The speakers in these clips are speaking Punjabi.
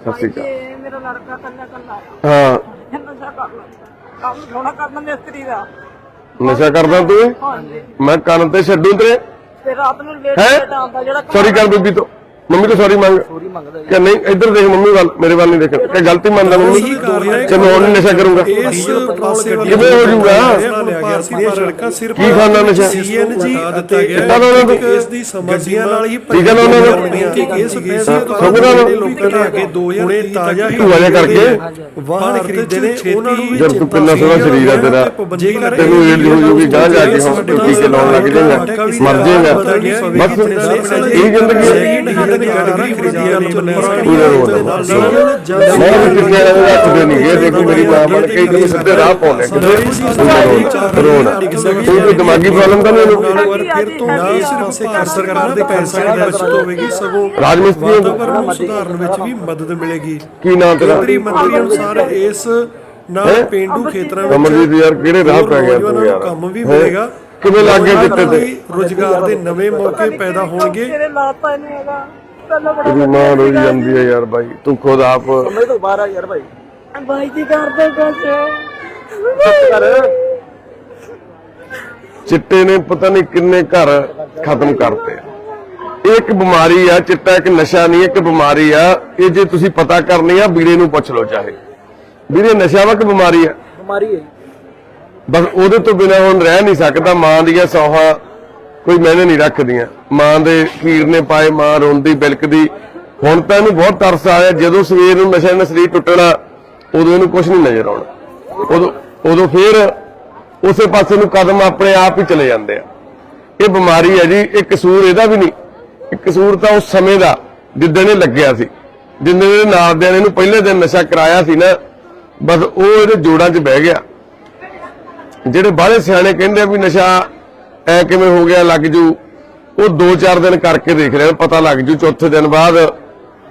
ਸਤਿ ਸ਼੍ਰੀ ਅਕਾਲ। ਇਹ ਮੇਰਾ ਲੜਕਾ ਕੱਲਾ ਕੱਲਾ ਆ ਹਾਂ। ਨਸ਼ਾ ਕਰ ਲੈਂਦਾ ਕੰਮ ਥੋੜਾ ਕਰਨਾ ਮਿਸਤਰੀ ਦਾ। ਨਸ਼ਾ ਕਰਦਾ ਤੂੰ? ਹਾਂਜੀ। ਮੈਂ ਕੰਨ ਤੇ ਛੱਡੂ ਤੇਰੇ। ਤੇ ਰਾਤ ਨੂੰ ਲੇਟ ਹੈਂ? ਲੇਟ ਆਉਂਦਾ ਜਿਹੜਾ ਸੌਰੀ ਕਰ ਬੀਬੀ ਤੋਂ। ਮੰਮੀ ਤੋਂ ਸੌਰੀ ਮੰਗ ਸੋਰੀ ਮੰਗਦਾ ਕਿ ਨਹੀਂ ਇੱਧਰ ਦੇਖ ਮੰਮੀ ਵੱਲ ਮੇਰੇ ਵੱਲ ਨਹੀਂ ਦੇਖ ਕਿ ਗਲਤੀ ਮੰਨਦਾ ਮੰਮੀ। ਕਿ ਮੈਂ ਹੁਣ ਨਸ਼ਾ ਕਰੂੰਗਾ। ਇਸ ਪਾਸੇ ਵਾਲੀ ਕਿਵੇਂ ਹੋ ਜਾਊਗਾ? ਗਿਆ ਸਿਰਫ ਕੀ ਖਾਣਾ ਨਸ਼ਾ? ਸੀਐਨਜੀ ਅਤੇ ਕਿੱਦਾਂ ਦਾ ਉਹਨਾਂ ਨੂੰ? ਇਸ ਦੀ ਸਮਾਂ ਗੱਡੀਆਂ ਨਾਲ ਹੀ ਠੀਕ ਹੈ ਨਾ ਉਹਨਾਂ ਨੂੰ? ਕਿ ਇਸ ਪੈਸੇ ਤੋਂ ਲੋਕਾਂ ਨੇ। ਅੱਗੇ 2000 ਤਾਜ਼ਾ ਹੀ ਤੂੰ ਵਜ੍ਹਾ ਕਰਕੇ ਵਾਹਨ ਖਰੀਦੇ ਨੇ ਉਹਨਾਂ ਨੂੰ ਵੀ ਜਦ ਤੂੰ ਕਿੰਨਾ ਸੋਹਣਾ ਸਰੀਰ ਆ ਤੇਰਾ ਜੇਕਰ ਤੈਨੂੰ ਏਡ ਹੋ ਜੂਗੀ ਗਾਂ ਜਾ ਕੇ ਹਸਪੀਟਲ ਟੀਕੇ ਲਾਉਣ ਲੱਗ ਜਾਏਗਾ। ਮਰ ਜਾਏਗਾ। ਬਸ ਇਹ ਜ਼ਿੰਦਗੀ ਹੈ ਪੂਰੇ ਰੋਡ ਮੈਂ ਵੀ ਕਿੱਥੇ ਰੱਖਦੇ ਨਹੀਂ ਇਹ ਦੇਖੋ ਮੇਰੀ ਮਾਂ ਬਣ ਕੇ ਇਹਨੂੰ ਸਿੱਧੇ ਰਾਹ ਪਾਉਣੇ ਕਿਤੇ ਰੋਡ ਤੂੰ ਕੋਈ ਦਿਮਾਗੀ ਪ੍ਰੋਬਲਮ ਤਾਂ? ਨਹੀਂ ਇਹਨੂੰ ਫਿਰ ਤੋਂ ਨਾ ਸਿਰਫ ਪਾਸੇ ਸਰਕਾਰ ਦੇ ਪੈਸੇ ਦੀ ਬਚਤ ਹੋਵੇਗੀ ਸਗੋਂ ਰਾਜ ਮਿਸਤਰੀ ਹੈ ਤੂੰ? ਵਾਤਾਵਰਣ ਨੂੰ ਸੁਧਾਰਨ ਵਿੱਚ ਵੀ ਮਦਦ ਮਿਲੇਗੀ। ਕੀ ਨਾਂ ਤੇਰਾ? ਕੇਂਦਰੀ ਮੰਤਰੀ ਅਨੁਸਾਰ ਇਸ ਨਾਲ ਪੇਂਡੂ ਖੇਤਰਾਂ ਵਿੱਚ ਅਮਰਜੀਤ ਯਾਰ ਕਿਹੜੇ ਰਾਹ ਪੈ ਗਿਆ ਤੂੰ ਨੌਜਵਾਨਾਂ ਨੂੰ ਯਾਰ? ਕੰਮ ਵੀ ਹੈਂ? ਮਿਲੇਗਾ। ਕਿਵੇਂ ਲੱਗ ਗਿਆ ਚਿੱਟੇ ਤੇ? ਰੋਜ਼ਗਾਰ ਦੇ ਨਵੇਂ ਮੌਕੇ ਪੈਦਾ ਹੋਣਗੇ ਤੇਰੇ ਲਾਤਾ ਨਹੀਂ ਹੈਗਾ ਮਾਂ ਰੋਈ ਜਾਂਦੀ ਹੈ ਯਾਰ ਬਾਈ। ਤੂੰ ਖੁਦ ਆਪ ਸਮਝ ਤੋਂ ਬਾਹਰ ਆ ਯਾਰ ਭਾਈ ਬਾਈ ਜੀ ਕਰਦੇ ਕੁਛ। ਚਿੱਟੇ ਨੇ ਪਤਾ ਨਹੀਂ ਕਿੰਨੇ ਘਰ ਖਤਮ ਕਰਤੇ। ਆ। ਇਹ ਇੱਕ ਬਿਮਾਰੀ ਆ ਚਿੱਟਾ ਇੱਕ ਨਸ਼ਾ ਨਹੀਂ ਇੱਕ ਬਿਮਾਰੀ ਆ। ਇਹ ਜੇ ਤੁਸੀਂ ਪਤਾ ਕਰਨੀ ਆ ਵੀਰੇ ਨੂੰ ਪੁੱਛ ਲਓ ਚਾਹੇ। ਵੀਰੇ ਨਸ਼ਾ ਵਾ ਕਿ ਬਿਮਾਰੀ ਆ? ਬਿਮਾਰੀ ਹੈ। ਬਸ ਉਹਦੇ ਤੋਂ ਬਿਨਾ ਹੁਣ ਰਹਿ ਨਹੀਂ ਸਕਦਾ ਮਾਂ ਦੀਆਂ ਸੌਹਾਂ ਕੋਈ ਮੈਨੇ ਨਹੀਂ ਰੱਖਦੀਆਂ। ਮਾਂ ਦੇ ਖੀਰ ਨੇ ਪਾਏ, ਮਾਂ ਰੋਂਦੀ, ਬਿਲਕਦੀ। ਹੁਣ ਤਾਂ ਇਹਨੂੰ ਬਹੁਤ ਤਰਸ ਆਇਆ, ਜਦੋਂ ਸਵੇਰ ਨੂੰ ਨਸ਼ੇ ਨਾਲ ਸਰੀਰ ਟੁੱਟਣਾ, ਉਦੋਂ ਇਹਨੂੰ ਕੁਝ ਨਹੀਂ ਨਜ਼ਰ ਆਉਣਾ। ਉਦੋਂ ਉਦੋਂ ਫੇਰ ਉਸੇ ਪਾਸੇ ਨੂੰ ਕਦਮ ਆਪਣੇ ਆਪ ਹੀ ਚਲੇ ਜਾਂਦੇ ਆ। ਇਹ ਬਿਮਾਰੀ ਹੈ ਜੀ, ਇਹ ਕਸੂਰ ਇਹਦਾ ਵੀ ਨਹੀਂ। ਇਹ ਕਸੂਰ ਤਾਂ ਉਸ ਸਮੇਂ ਦਾ, ਜਿੱਦਣ ਇਹ ਲੱਗਿਆ ਸੀ। ਜਿੰਨੇ ਦੇ ਨਾਲ ਦੇ ਇਹਨੂੰ ਪਹਿਲੇ ਦਿਨ ਨਸ਼ਾ ਕਰਾਇਆ ਸੀ ਨਾ, ਬਸ ਉਹ ਇਹਦੇ ਜੋੜਾਂ 'ਚ ਬਹਿ ਗਿਆ। ਜਿਹੜੇ ਬਾਹਲੇ ਸਿਆਣੇ ਕਹਿੰਦੇ ਆ ਵੀ ਨਸ਼ਾ ਐ ਕਿਵੇਂ ਹੋ ਗਿਆ ਲੱਗ ਜੂ। ਉਹ 2-4 ਦਿਨ ਕਰਕੇ ਦੇਖ ਲੈਣ ਪਤਾ ਲੱਗ ਜੂ। ਚੌਥੇ ਦਿਨ ਬਾਅਦ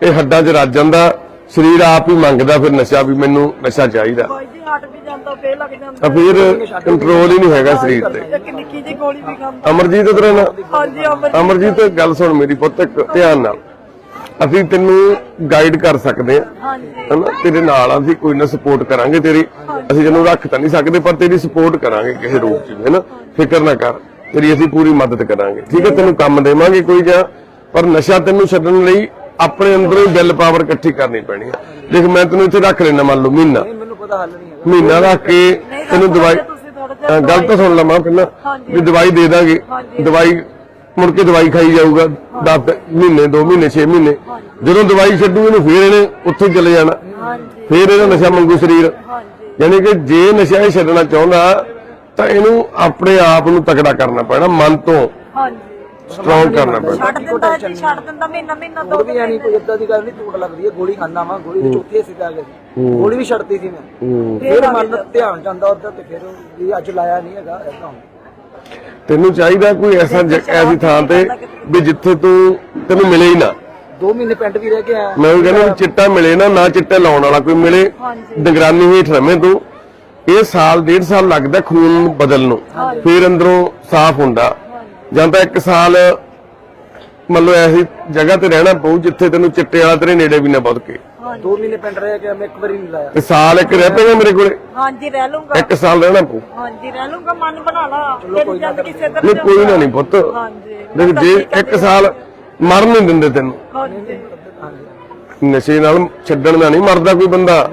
ਇਹ ਹੱਡਾਂ 'ਚ ਰੱਜ ਜਾਂਦਾ। ਸਰੀਰ ਆਪ ਹੀ ਮੰਗਦਾ ਫਿਰ ਨਸ਼ਾ ਵੀ ਮੈਨੂੰ ਨਸ਼ਾ ਚਾਹੀਦਾ। ਬਾਈ ਜੀ ਹਟ ਵੀ ਜਾਂਦਾ ਫੇਰ ਲੱਗ ਜਾਂਦਾ। ਤਾਂ ਫਿਰ ਕੰਟਰੋਲ ਹੀ ਨਹੀਂ ਹੈਗਾ ਸਰੀਰ ਤੇ। ਇੱਕ ਨਿੱਕੀ ਜਿਹੀ ਗੋਲੀ ਵੀ ਖਾਂਦਾ। ਅਮਰਜੀਤ ਤੇਰਾ ਨਾਂ। ਹਾਂਜੀ ਅਮਰਜੀਤ। ਗੱਲ ਸੁਣ ਮੇਰੀ ਪੁੱਤ ਧਿਆਨ ਨਾਲ। ਅਸੀਂ ਤੈਨੂੰ ਗਾਈਡ ਕਰ ਸਕਦੇ ਹਾਂ। ਹਾਂਜੀ। ਹਨਾ? ਤੇਰੇ ਨਾਲ ਅਸੀਂ ਕੋਈ ਨਾ ਸਪੋਰਟ ਕਰਾਂਗੇ ਤੇਰੀ। ਅਸੀਂ ਤੈਨੂੰ ਰੱਖ ਤਾਂ ਨਹੀਂ ਸਕਦੇ ਪਰ ਤੇਰੀ ਸਪੋਰਟ ਕਰਾਂਗੇ ਕਿਸੇ ਰੂਪ ਚ ਹੈਨਾ? ਫਿਕਰ ਨਾ ਕਰ। ਤੇਰੀ ਅਸੀਂ ਪੂਰੀ ਮਦਦ ਕਰਾਂਗੇ। ਠੀਕ ਹੈ ਤੈਨੂੰ ਕੰਮ ਦੇਵਾਂਗੇ ਕੋਈ ਜਾਂ ਪਰ ਨਸ਼ਾ ਤੈਨੂੰ ਛੱਡਣ ਲਈ ਆਪਣੇ ਅੰਦਰੋਂ ਹੀ ਬਿੱਲ ਪਾਵਰ ਇਕੱਠੀ ਕਰਨੀ ਪੈਣੀ ਹੈ। ਦੇਖ ਮੈਂ ਤੈਨੂੰ ਇੱਥੇ ਰੱਖ ਲੈਣਾ ਮੰਨ ਲਓ ਮਹੀਨਾ। ਮੈਨੂੰ ਪਤਾ ਹੱਲ ਨਹੀਂ ਹੈਗਾ। ਮਹੀਨਾ ਰੱਖ ਕੇ ਤੈਨੂੰ ਦਵਾਈ ਗੱਲ ਤਾਂ ਸੁਣ ਲਵਾਂ ਪਹਿਲਾਂ। ਵੀ ਦਵਾਈ ਦੇ ਦਾਂਗੇ। ਦਵਾਈ ਮੁੜ ਕੇ ਦਵਾਈ ਖਾਈ ਜਾਊਗਾ 10 ਮਹੀਨੇ 2 ਮਹੀਨੇ 6 ਮਹੀਨੇ। ਜਦੋਂ ਦਵਾਈ ਛੱਡੂ ਇਹਨੂੰ ਫੇਰ ਇਹਨੇ ਉੱਥੇ ਹੀ ਚਲੇ ਜਾਣਾ। ਫੇਰ ਇਹਦਾ ਨਸ਼ਾ ਮੰਗੂ ਸਰੀਰ। ਯਾਨੀ ਕਿ ਜੇ ਨਸ਼ਾ ਇਹ ਛੱਡਣਾ ਚਾਹੁੰਦਾ ਤਾਂ ਇਹਨੂੰ ਆਪਣੇ ਆਪ ਨੂੰ ਤਕੜਾ ਕਰਨਾ ਪੈਣਾ ਮਨ ਤੋਂ ਹਾਂਜੀ। ਸਟਰੋਂਗ ਕਰਨਾ ਪੈਣਾ। ਛੱਡ ਦਿੰਦਾ ਜੀ ਛੱਡ ਦਿੰਦਾ ਮਹੀਨਾ ਮਹੀਨਾ ਦੋ ਵੀ ਨਹੀਂ ਕੋਈ ਇਦਾਂ ਦੀ ਗੱਲ ਨਹੀਂ ਟੂਟ ਲੱਗਦੀ ਹੈ ਗੋਲੀ ਖਾਂਦਾ ਵਾਂ ਗੋਲੀ ਦੇ ਚੌਥੇ ਹਿੱਸੇ ਜਾ ਕੇ ਗੋਲੀ ਵੀ ਛੱਡਤੀ ਸੀ ਮੈਂ। ਫਿਰ ਮਨ ਧਿਆਨ ਜਾਂਦਾ ਉਧਰ ਤੇ ਫਿਰ ਵੀ ਅੱਜ ਲਾਇਆ ਨਹੀਂ ਹੈਗਾ ਏਦਾਂ ਤੈਨੂੰ ਚਾਹੀਦਾ ਕੋਈ ਐਸਾ ਜ- ਐਸੀ ਥਾਂ ਤੇ ਵੀ ਜਿੱਥੇ ਤੂੰ ਤੈਨੂੰ ਮਿਲੇ ਹੀ ਨਾ। ਦੋ ਮਹੀਨੇ ਪਿੰਡ ਵੀ ਰਹਿ ਕੇ ਆਇਆ। ਮੈਂ ਉਹ ਕਹਿੰਦਾ ਵੀ ਚਿੱਟਾ ਮਿਲੇ ਨਾ ਨਾ ਚਿੱਟਾ ਲਾਉਣ ਵਾਲਾ ਕੋਈ ਮਿਲੇ। ਨਿਗਰਾਨੀ ਹੇਠ ਰਵੇਂ ਤੂੰ। ਇਹ ਸਾਲ ਡੇਢ ਸਾਲ ਲੱਗਦਾ ਖੂਨ ਨੂੰ ਬਦਲਣ ਨੂੰ। ਫਿਰ ਅੰਦਰੋਂ ਸਾਫ਼ ਹੁੰਦਾ। ਜਾਂ ਤਾਂ ਇੱਕ ਸਾਲ ਮੰਨ ਲਓ ਐਸੀ ਜਗ੍ਹਾ ਤੇ ਰਹਿਣਾ ਪਊ ਜਿੱਥੇ ਤੈਨੂੰ ਚਿੱਟੇ ਵਾਲਾ ਤੇਰੇ ਨੇੜੇ ਵੀ ਨਾ ਕੇ। ਦੋ ਮਹੀਨੇ ਪਿੰਡ ਰਹਿ ਕੇ ਮੈਂ ਇੱਕ ਵਾਰੀ ਨਹੀਂ ਲਾਇਆ। ਤੇ ਸਾਲ ਇੱਕ ਰਹਿ ਪਏਗਾ ਮੇਰੇ ਕੋਲੇ? ਹਾਂਜੀ ਰਹਿ ਲੂੰਗਾ ਇੱਕ ਸਾਲ ਰਹਿਣਾ ਪਊ। ਹਾਂਜੀ ਰਹਿ ਲੂੰਗਾ ਮਨ ਬਣਾ ਲਾ। ਤੇਰੀ ਨਹੀਂ ਕੋਈ ਨਾ ਨਹੀਂ ਪੁੱਤ। ਹਾਂਜੀ। ਦੇਖ ਜੇ ਇੱਕ ਸਾਲ ਮਰ ਨਹੀਂ ਦਿੰਦੇ ਤੈਨੂੰ। ਹਾਂਜੀ। ਨਸ਼ੇ ਨਾਲ ਛੱਡਣ ਦਾ ਨਹੀਂ ਮਰਦਾ ਕੋਈ ਬੰਦਾ।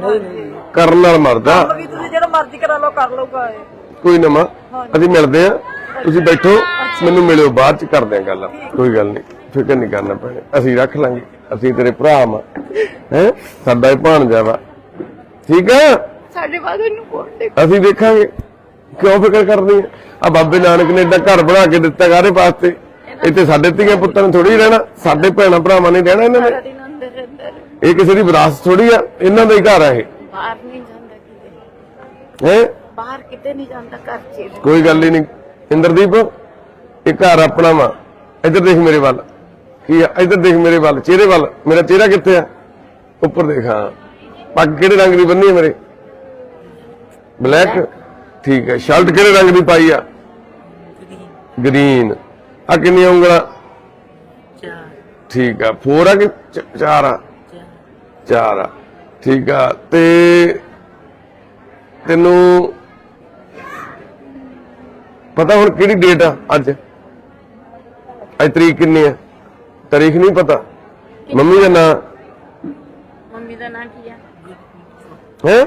ਕਰਨ ਨਾਲ ਮਰਦਾ। ਕੰਮ ਵੀ ਤੁਸੀਂ ਜਿਹੜਾ ਮਰਜ਼ੀ ਕਰਾ ਲਓ ਕਰ ਲਊਗਾ ਇਹ। ਕੋਈ ਨਾ ਮਾਂ ਅਸੀਂ ਮਿਲਦੇ ਆ ਤੁਸੀਂ ਬੈਠੋ ਮੈਨੂੰ ਮਿਲਿਓ ਬਾਅਦ ਚ ਕਰਦੇ ਆ ਗੱਲ। ਕੋਈ ਗੱਲ ਨਹੀਂ ਫਿਕਰ ਨਹੀਂ ਕਰਨਾ ਪੈਣੇ ਅਸੀਂ ਰੱਖ ਲਾਂਗੇ। ਅਸੀਂ ਤੇਰੇ ਭਰਾ ਮਾਂ ਹੈ? ਸਾਡਾ ਇਹ ਭਾਣਜਾ ਵਾ। ਠੀਕ ਆ? ਸਾਡੇ ਬਾਅਦ ਇਹਨੂੰ ਕੋਣ ਦੇ ਅਸੀਂ ਦੇਖਾਂਗੇ ਕਿਉਂ ਫਿਕਰ ਕਰਨੀ ਹੈ? ਆ ਬਾਬੇ ਨਾਨਕ ਨੇ ਏਡਾ ਘਰ ਬਣਾ ਕੇ ਦਿੱਤਾ ਕਾਰੇ ਵਾਸਤੇ? ਇੱਥੇ ਸਾਡੇ ਧੀਆਂ ਪੁੱਤਾਂ ਨੇ ਥੋੜੀ ਰਹਿਣਾ ਸਾਡੇ ਭੈਣਾਂ ਭਰਾਵਾਂ ਨੇ ਰਹਿਣਾ ਇਹਨਾਂ ਨੇ। ਇਹ ਕਿਸੇ ਦੀ ਵਿਰਾਸਤ ਥੋੜੀ ਆ ਇਹਨਾਂ ਦਾ ਹੀ ਘਰ ਆ ਇਹ। ਬਾਹਰ ਨਹੀਂ ਜਾਂਦਾ ਕਿਤੇ। ਹੈ? ਬਾਹਰ ਕਿਤੇ ਨਹੀਂ ਜਾਂਦਾ ਘਰ ਚ। ਹੀ ਕੋਈ ਗੱਲ ਹੀ ਨਹੀਂ। ਇੰਦਰਦੀਪ ਇਹ ਘਰ ਆਪਣਾ ਵਾ। ਇੱਧਰ ਦੇਖ ਮੇਰੇ ਵੱਲ। ਕੀ ਆ? ਇੱਧਰ ਦੇਖ ਮੇਰੇ ਵੱਲ। ਚਿਹਰੇ ਵੱਲ। ਮੇਰਾ ਚਿਹਰਾ ਕਿੱਥੇ ਆ? ਉੱਪਰ ਦੇਖ ਹਾਂ। ਪੱਗ ਕਿਹੜੇ ਰੰਗ ਦੀ ਬੰਨੀ ਹੈ ਮੇਰੇ? ਬਲੈਕ? ਠੀਕ ਹੈ। ਸ਼ਰਟ ਕਿਹੜੇ ਰੰਗ ਦੀ ਪਾਈ ਆ? ਗ੍ਰੀਨ। ਆ ਕਿੰਨੀਆਂ ਉਂਗਲਾਂ? ਠੀਕ ਆ। ਫੋਰ ਆ ਕਿ ਚਾਰ ਆ? ਚਾਰ ਆ। ਠੀਕ ਆ ਤੇ ਤੈਨੂੰ ਪਤਾ ਹੁਣ ਕਿਹੜੀ ਡੇਟ ਆ ਅੱਜ? ਅੱਜ ਤਰੀਕ ਕਿੰਨੀ ਆ? ਤਾਰੀਖ ਨਹੀਂ ਪਤਾ? ਮੰਮੀ ਦਾ ਨਾਂ? ਮੰਮੀ ਦਾ ਨਾਂ ਕੀ ਆ? ਹੈ?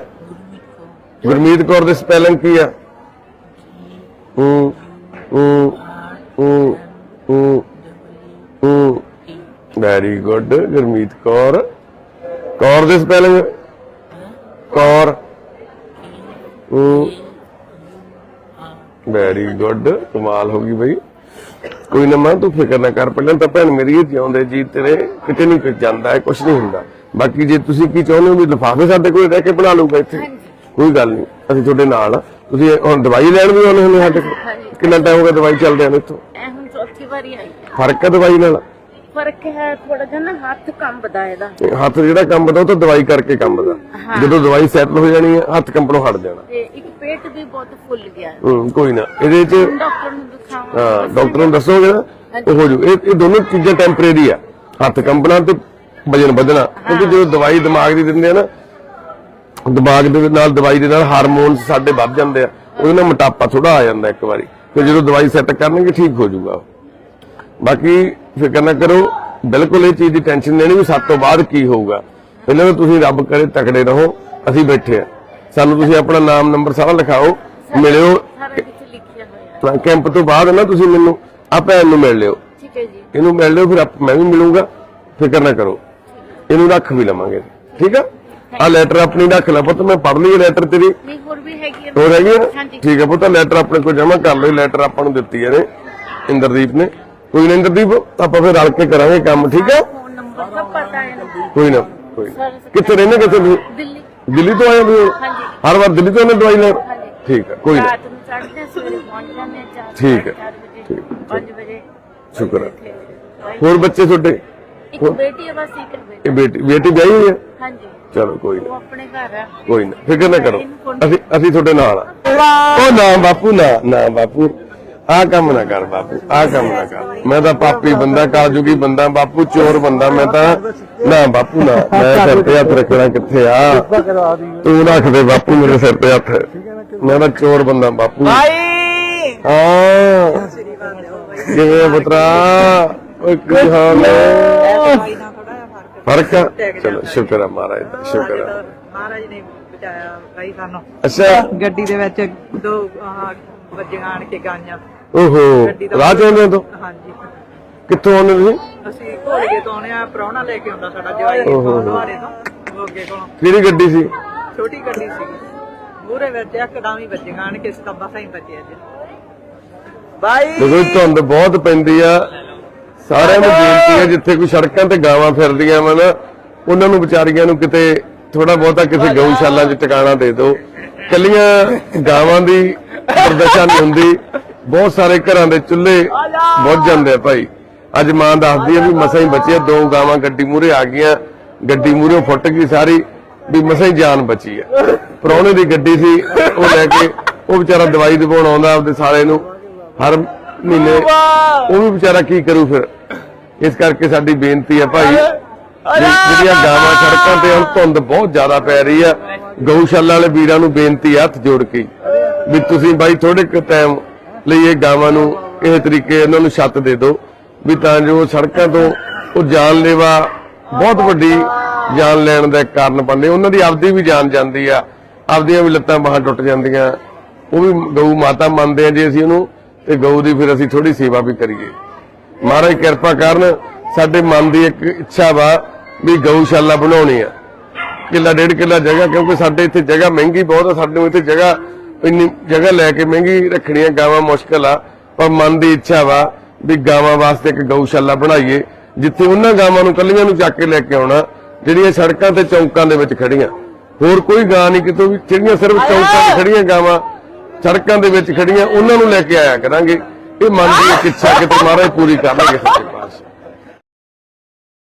ਗੁਰਮੀਤ ਕੌਰ ਦੇ ਸਪੈਲਿੰਗ ਕੀ ਆ? ਹੂੰ hmm hmm hmm very good Gurmeet Kaur. Kaur ਦੇ ਸਪੈਲਿੰਗ ਕੌਰ। ਵੈਰੀ ਗੁੱਡ ਕਮਾਲ ਹੋ ਗਈ ਬਈ। ਕੋਈ ਨਾ ਮਾਂ ਤੂੰ ਫਿਕਰ ਨਾ ਕਰ ਪਹਿਲਾਂ ਤਾਂ ਭੈਣ ਮੇਰੀ ਜਿਉਂਦੇ ਜੀ ਤੇਰੇ ਕਿਤੇ ਨਹੀਂ ਕੁਝ ਜਾਂਦਾ ਹੈ ਕੁਝ ਨਹੀਂ ਹੁੰਦਾ। ਬਾਕੀ ਜੇ ਤੁਸੀਂ ਕੀ ਚਾਹੁੰਦੇ ਹੋ ਵੀ ਲਿਫਾਫੇ ਸਾਡੇ ਕੋਲ ਰਹਿ ਕੇ ਬਣਾ ਲਊਗਾ ਇੱਥੇ ਕੋਈ ਗੱਲ ਨਹੀਂ ਅਸੀਂ ਤੁਹਾਡੇ ਨਾਲ ਆ ਤੁਸੀਂ ਹੁਣ ਦਵਾਈ ਲੈਣ ਵੀ ਆਉਣੇ ਹੁੰਦੇ ਸਾਡੇ ਕੋਲ? ਕਿੰਨਾ ਟਾਈਮ ਹੋ ਗਿਆ ਦਵਾਈ ਚੱਲਦਿਆਂ ਨੂੰ ਇੱਥੋਂ? ਹੁਣ ਚੌਥੀ ਵਾਰੀ ਆਈ। ਆ। ਫ਼ਰਕ ਹੈ ਦਵਾਈ ਨਾਲ? ਫ਼ਰਕ ਹੈ ਥੋੜਾ ਜਿਹਾ ਨਾ ਹੱਥ ਕੰਬਦਾ ਇਹਦਾ। ਇਹ ਹੱਥ ਜਿਹੜਾ ਕੰਬਦਾ ਉਹ ਤਾਂ ਦਵਾਈ ਕਰਕੇ ਕੰਬਦਾ। ਜਦੋਂ ਦਵਾਈ ਸੈੱਟ ਹੋ ਜਾਣੀ ਹੈ ਹੱਥ ਕੰਬਣੋਂ ਹਟ ਜਾਣਾ। ਤੇ ਇੱਕ ਪੇਟ ਵੀ ਬਹੁਤ ਫੁੱਲ ਗਿਆ। ਹੂੰ ਕੋਈ ਨਾ। ਇਹਦੇ 'ਚ ਡਾਕਟਰ ਨੂੰ ਦਿਖਾਵਾਂ। ਹਾਂ ਡਾਕਟਰ ਨੂੰ ਦੱਸੋਗੇ ਨਾ ਉਹ ਹੋ ਜੂ। ਇਹ ਇਹ ਦੋਨੋਂ ਚੀਜ਼ਾਂ ਟੈਂਪਰੇਰੀ ਆ। ਹੱਥ ਕੰਬਣਾ ਤੇ ਵਜਨ ਵਧਣਾ। ਕਿਉਂਕਿ ਜਦੋਂ ਦਵਾਈ ਦਿਮਾਗ ਦੀ ਦਿੰਦੇ ਆ ਨਾ ਦਿਮਾਗ ਦੇ ਨਾਲ ਦਵਾਈ ਦੇ ਨਾਲ ਹਾਰਮੋਨਸ ਸਾਡੇ ਵੱਧ ਜਾਂਦੇ ਆ। ਉਹਦੇ ਨਾਲ ਮੋਟਾਪਾ ਥੋੜਾ ਆ ਜਾਂਦਾ ਇੱਕ ਵਾਰੀ। ਤੇ ਜਦੋਂ ਦਵਾਈ ਸੈੱਟ ਕਰਨਗੇ ਠੀਕ ਹੋ ਜਾਊਗਾ। ਬਾਕੀ ਫਿਕਰ ਨਾ ਕਰੋ ਬਿਲਕੁਲ ਇਹ ਚੀਜ਼ ਦੀ ਟੈਨਸ਼ਨ ਲੈਣੀ ਵੀ ਤੋਂ ਬਾਅਦ ਕੀ ਹੋਊਗਾ। ਪਹਿਲਾਂ ਤਾਂ ਤੁਸੀਂ ਰੱਬ ਕਰੇ ਤਕੜੇ ਰਹੋ ਅਸੀਂ ਬੈਠੇ ਆ ਸਾਨੂੰ ਤੁਸੀਂ ਆਪਣਾ ਨਾਮ ਨੰਬਰ ਸਾਰਾ ਲਿਖਾਓ ਮਿਲਿਓ। ਕੈਂਪ ਤੋਂ ਬਾਅਦ ਨਾ ਤੁਸੀਂ ਮੈਨੂੰ ਆ ਭੈਣ ਨੂੰ ਮਿਲ ਲਿਓ। ਠੀਕ ਹੈ ਜੀ। ਇਹਨੂੰ ਮਿਲ ਲਿਓ ਫਿਰ ਮੈਂ ਵੀ ਮਿਲੂੰਗਾ। ਫਿਕਰ ਨਾ ਕਰੋ। ਇਹਨੂੰ ਰੱਖ ਵੀ ਲਵਾਂਗੇ। ਠੀਕ ਆ? ਆ ਲੈਟਰ ਆਪਣੀ ਰੱਖ ਲੈ ਪੁੱਤ ਮੈਂ ਪੜ ਲਈ ਲੈਟਰ ਤੇਰੀ। ਨਹੀਂ ਹੋਰ ਵੀ ਹੈਗੀ ਹੈ ਹੋ ਰਹੀ ਹੈ ਹਾਂਜੀ। ਠੀਕ ਹੈ ਪੁੱਤ ਲੈਟਰ ਆਪਣੇ ਕੋਲ ਜਮਾ ਕਰ ਲਓ ਲੈਟਰ ਆਪਾਂ ਨੂੰ ਦਿੱਤੀ ਹੈ ਨੇ ਇੰਦਰਦੀਪ ਨੇ। ਕੋਈ ਨਾ ਇੰਦਰਦੀਪ ਆਪਾਂ ਫਿਰ ਰਲ ਕੇ ਕਰਾਂਗੇ ਕੰਮ ਠੀਕ ਆ ਫੋਨ ਨੰਬਰ ਸਭ ਪਤਾ ਹੈ ਨਾ ਕੋਈ ਨਾ ਕੋਈ ਨਾ। ਕਿੱਥੇ ਰਹਿੰਦੇ ਕਿੱਥੇ ਤੁਸੀਂ? ਦਿੱਲੀ। ਦਿੱਲੀ ਤੋਂ ਆਏ ਹੋ ਤੁਸੀਂ? ਹਾਂਜੀ। ਹਰ ਵਾਰ ਦਿੱਲੀ ਤੋਂ ਆਉਂਦੇ ਦਵਾਈ ਹਾਂਜੀ। ਠੀਕ ਹੈ ਕੋਈ ਨਾ। ਰਾਤ ਨੂੰ ਚੜ੍ਹਦੇ ਹਾਂ, ਸਵੇਰੇ ਪਹੁੰਚ ਜਾਂਦੇ ਹਾਂ ਚਾਰ ਠੀਕ ਹੈ। ਵਜੇ ਠੀਕ, 5 ਵਜੇ। ਸ਼ੁਕਰ ਹੈ। ਇੱਥੇ ਦਵਾਈ- ਹੋਰ ਬੱਚੇ ਤੁਹਾਡੇ? ਇੱਕ ਬੇਟੀ ਹੈ ਬਸ ਇੱਕ ਬੇਟੀ। ਇਹ ਬੇਟੀ ਬੇਟੀ ਵਿਆਹੀ ਹੋਈ ਹੈ? ਹਾਂਜੀ। ਚਲੋ ਕੋਈ ਉਹ ਨਾ ਆਪਣੇ ਘਰ ਆ। ਕੋਈ ਨਾ। ਫਿਕਰ ਨਾ ਕਰੋ। ਅਸੀਂ ਅਸੀਂ ਤੁਹਾਡੇ ਨਾਲ ਆ। ਉਹ ਨਾ ਬਾਪੂ ਨਾ ਨਾ ਬਾਪੂ। ਆਹ ਕੰਮ ਨਾ ਕਰ ਬਾਪੂ ਆਹ ਕੰਮ ਨਾ ਕਰ। ਮੈਂ ਤਾਂ ਪਾਪੀ ਬੰਦਾ ਕਾਜੂਗੀ ਬੰਦਾ ਬਾਪੂ ਚੋਰ ਬੰਦਾ ਮੈਂ ਤਾਂ ਨਾ ਬਾਪੂ ਨਾ ਮੈਂ ਸਿਰ ਤੇ ਹੱਥ ਰੱਖਣਾ ਕਿੱਥੇ ਆ? ਤੂੰ ਰੱਖ ਦੇ ਬਾਪੂ ਮੇਰੇ ਸਿਰ ਤੇ ਹੱਥ। ਮੈਂ ਤਾਂ ਚੋਰ ਬੰਦਾ ਬਾਪੂ। ਭਾਈ! ਹਾਂ। ਪੁੱਤਰਾ? ਓਏ ਕੀ ਹਾਲ ਹੈ? ਫ਼ਰਕ ਫ਼ਰਕ ਆ? ਚਲੋ ਸ਼ੁਕਰ ਆ ਮਹਾਰਾਜ ਦਾ ਸ਼ੁਕਰ ਆ। ਮਹਾਰਾਜ ਨੇ ਬਚਾਇਆ ਕਈ ਸਾਨੂੰ। ਅੱਛਾ। ਗੱਡੀ ਦੇ ਵਿੱਚ ਦੋ ਵੱਜੀਆਂ ਆਣ ਕੇ ਗਾਈਆਂ ਓਹੋ ਗੱਡੀ ਦਾ ਰਾਹ ਚੋਂ ਤੋਂ ਹਾਂਜੀ। ਕਿੱਥੋਂ ਆਉਂਦੇ ਤੁਸੀਂ? ਅਸੀਂ ਘੋੜੀਏ ਤੋਂ ਆਉਣੇ ਆ ਪ੍ਰਾਹੁਣਾ ਲੈ ਕੇ ਆਉਂਦਾ ਸਾਡਾ ਜਵਾਈ। ਓਹੋ। ਦੁਆਰੇ ਤੋਂ? ਮੋਗੇ ਕੋਲੋਂ। ਕਿਹੜੀ ਗੱਡੀ ਸੀ? ਛੋਟੀ ਗੱਡੀ ਸੀ। ਮੂਰੇ ਵਿੱਚ ਇੱਕਦਮ ਹੀ ਵੱਜੀਆਂ ਆਣ ਕੇ ਸਤੰਬਾ ਸਾਈ ਬਚਿਆ ਜੀ ਭਾਈ ਦੇਖੋ ਧੁੰਦ ਬਹੁਤ ਪੈਂਦੀ ਆ। ਸਾਰਿਆਂ ਨੂੰ ਬੇਨਤੀ ਹੈ ਜਿੱਥੇ ਕੋਈ ਸੜਕਾਂ ਤੇ ਗਾਵਾਂ ਫਿਰਦੀਆਂ ਵਾ ਨਾ ਉਹਨਾਂ ਨੂੰ ਵਿਚਾਰੀਆਂ ਨੂੰ ਕਿਤੇ ਥੋੜਾ ਬਹੁਤਾ ਕਿਸੇ ਗਊਸ਼ਾਲਾ 'ਚ ਟਿਕਾਣਾ ਦੇ ਦਿਓ। ਕੱਲੀਆਂ ਗਾਵਾਂ ਦੀ ਪ੍ਰਦਰਸ਼ਨ ਨਹੀਂ ਹੁੰਦੀ ਬਹੁਤ ਸਾਰੇ ਘਰਾਂ ਦੇ ਚੁੱਲ੍ਹੇ ਬੁੱਝ ਜਾਂਦੇ ਆ ਭਾਈ। ਅੱਜ ਮਾਂ ਦੱਸਦੀ ਆ ਵੀ ਮਸਾਂ ਹੀ ਬਚੇ ਦੋ ਗਾਵਾਂ ਗੱਡੀ ਮੂਰੇ ਆ ਗਈਆਂ ਗੱਡੀ ਮੂਰੇ ਫੁੱਟ ਗਈ ਸਾਰੀ ਵੀ ਮਸਾਂ ਹੀ ਜਾਨ ਬਚੀ ਆ। ਪ੍ਰਾਹੁਣੇ ਦੀ ਗੱਡੀ ਸੀ ਉਹ ਲੈ ਕੇ ਉਹ ਵਿਚਾਰਾ ਦਵਾਈ ਦਿਵਾਉਣ ਆਉਂਦਾ ਆਪਦੇ ਸਾਲੇ ਨੂੰ ਹਰ ਮਹੀਨੇ। ਉਹ ਵੀ ਵਿਚਾਰਾ ਕੀ ਕਰੂ ਫਿਰ? ਇਸ ਕਰਕੇ ਸਾਡੀ ਬੇਨਤੀ ਹੈ ਭਾਈ ਜਿਹੜੀਆਂ ਗਾਵਾਂ ਸੜਕਾਂ ਤੇ ਹੁਣ ਧੁੰਦ ਬਹੁਤ ਜ਼ਿਆਦਾ ਪੈ ਰਹੀ ਆ ਗਊਸ਼ਾਲਾ ਵਾਲੇ ਵੀਰਾਂ ਨੂੰ ਬੇਨਤੀ ਆ ਹੱਥ ਜੋੜ ਕੇ ਵੀ ਤੁਸੀਂ ਬਾਈ ਥੋੜੇ ਕੁ ਟਾਈਮ ਲਈ ਇਹ ਗਾਵਾਂ ਨੂੰ ਇਹ ਤਰੀਕੇ ਇਹਨਾਂ ਨੂੰ ਛੱਤ ਦੇ ਦਿਓ। ਵੀ ਤਾਂ ਜੋ ਸੜਕਾਂ ਤੋਂ ਉਹ ਜਾਨਲੇਵਾ ਬਹੁਤ ਵੱਡੀ ਜਾਨ ਲੈਣ ਦਾ ਕਾਰਨ ਬਣਦੇ। ਉਹਨਾਂ ਦੀ ਆਪਦੀ ਵੀ ਜਾਨ ਜਾਂਦੀ ਆ। ਆਪਦੀਆਂ ਵੀ ਲੱਤਾਂ ਬਾਹਾਂ ਟੁੱਟ ਜਾਂਦੀਆਂ। ਉਹ ਵੀ ਗਊ ਮਾਤਾ ਮੰਨਦੇ ਆ ਜੇ ਅਸੀਂ ਉਹਨੂੰ, ਤੇ ਗਊ ਦੀ ਫਿਰ ਅਸੀਂ ਥੋੜੀ ਸੇਵਾ ਵੀ ਕਰੀਏ। ਮਹਾਰਾਜ ਕਿਰਪਾ ਕਰਨ ਸਾਡੇ ਮਨ ਦੀ ਇੱਕ ਇੱਛਾ ਵਾ ਵੀ ਗਊਸ਼ਾਲਾ ਬਣਾਉਣੀ ਆ। ਕਿੱਲਾ ਡੇਢ ਕਿੱਲਾ ਜਗ੍ਹਾ, ਕਿਉਂਕਿ ਸਾਡੇ ਇੱਥੇ ਜਗ੍ਹਾ ਮਹਿੰਗੀ ਬਹੁਤ ਆ, ਸਾਡੇ ਨੂੰ ਇੱਥੇ ਜਗ੍ਹਾ ਇੰਨੀ ਜਗ੍ਹਾ ਲੈ ਕੇ ਮਹਿੰਗੀ ਰੱਖਣੀ ਆ ਗਾਵਾਂ ਮੁਸ਼ਕਲ ਆ ਪਰ ਮਨ ਦੀ ਇੱਛਾ ਵਾ ਵੀ ਗਾਵਾਂ ਵਾਸਤੇ ਇੱਕ ਗਊਸ਼ਾਲਾ ਬਣਾਈਏ ਜਿੱਥੇ ਉਹਨਾਂ ਗਾਵਾਂ ਨੂੰ ਕੱਲੀਆਂ ਨੂੰ ਚੱਕ ਕੇ ਲੈ ਕੇ ਆਉਣਾ ਜਿਹੜੀਆਂ ਸੜਕਾਂ ਤੇ ਚੌਂਕਾਂ ਦੇ ਵਿੱਚ ਖੜੀਆਂ ਹੋਰ ਕੋਈ ਗਾਂ ਨਹੀਂ ਕਿਤੋਂ ਵੀ ਜਿਹੜੀਆਂ ਸਿਰਫ ਚੌਂਕਾਂ ਤੇ ਖੜੀਆਂ ਗਾਵਾਂ ਸੜਕਾਂ ਦੇ ਵਿੱਚ ਖੜੀਆਂ ਉਹਨਾਂ ਨੂੰ ਲੈ ਕੇ ਆਇਆ ਕਰਾਂਗੇ। ਇਹ ਮਨ ਦੀ ਇੱਛਾ ਕਿਤੇ ਮਹਾਰਾਜ ਪੂਰੀ ਕਰਨਗੇ ਸੱਚੇ ਪਾਤਸ਼ਾਹ।